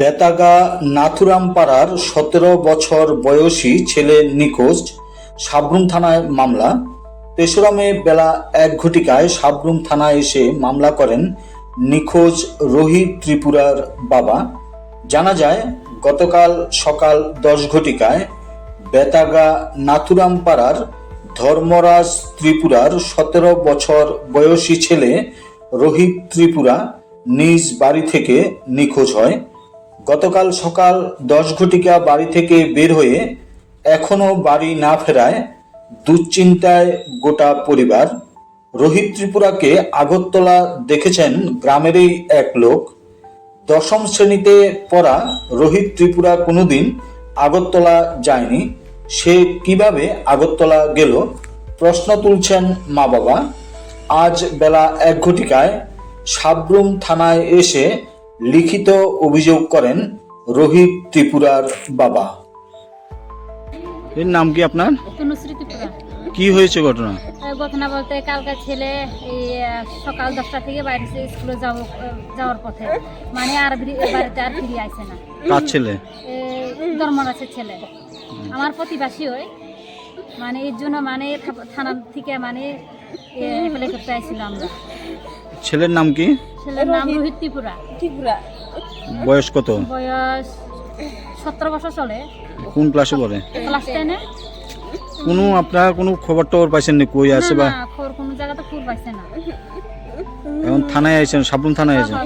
বেতাগা নাথুরাম পাড়ার সতেরো বছর বয়সী ছেলে নিখোঁজ, সাবরুম থানায় মামলা। তেসরা মে বেলা এক ঘটিকায় সাবরুম থানায় এসে মামলা করেন নিখোঁজ রোহিত ত্রিপুরার বাবা। জানা যায়, গতকাল সকাল দশ ঘটিকায় বেতাগা নাথুরাম পাড়ার ধর্মরাজ ত্রিপুরার সতেরো বছর বয়সী ছেলে রোহিত ত্রিপুরা নিজ বাড়ি থেকে নিখোঁজ হয়। গতকাল সকাল দশ ঘটিকা বাড়ি থেকে বের হয়ে এখনও বাড়ি না ফেরায় দুশ্চিন্তায় গোটা পরিবার। রোহিত ত্রিপুরাকে আগরতলা দেখেছেন গ্রামেরই এক লোক। দশম শ্রেণীতে পড়া রোহিত ত্রিপুরা কোনোদিন আগরতলা যায়নি। সে কীভাবে আগরতলা গেল? প্রশ্ন তুলছেন মা বাবা আজ বেলা এক ঘটিকায় সাবরুম থানায় এসে লিখিত অভিযোগ করেন রোহিত ত্রিপুরার বাবা। এর নাম কি আপনার? তনুশ্রী ত্রিপুরা। কি হয়েছে ঘটনা? এই ঘটনা বলতে কালকে ছেলে এই সকাল দশটা থেকে বাইরে স্কুলে যাব যাওয়ার পথে। মানে আর বাড়িতে আর ফিরে আসে না। কার ছেলে? ধর্মরাজের ছেলে। আমার প্রতিবাসী হয় মানে এর জন্য মানে থানা থেকে মানে করতে আসছিল আমরা। ছেলের নাম কি? ছেলের নাম রোহিত। ত্রিপুরা। বয়স কত? বয়স সতেরো বছর চলে। কোন ক্লাসে পড়ে? ক্লাস টেনে কোনো আপনার কোনো খবর টবর পাইছেন নি? কই আছে বা? খবর কোনো জায়গাতে খবর পাইছে না। এখন থানায় আইছেন সাবরুম থানায় আইছেন?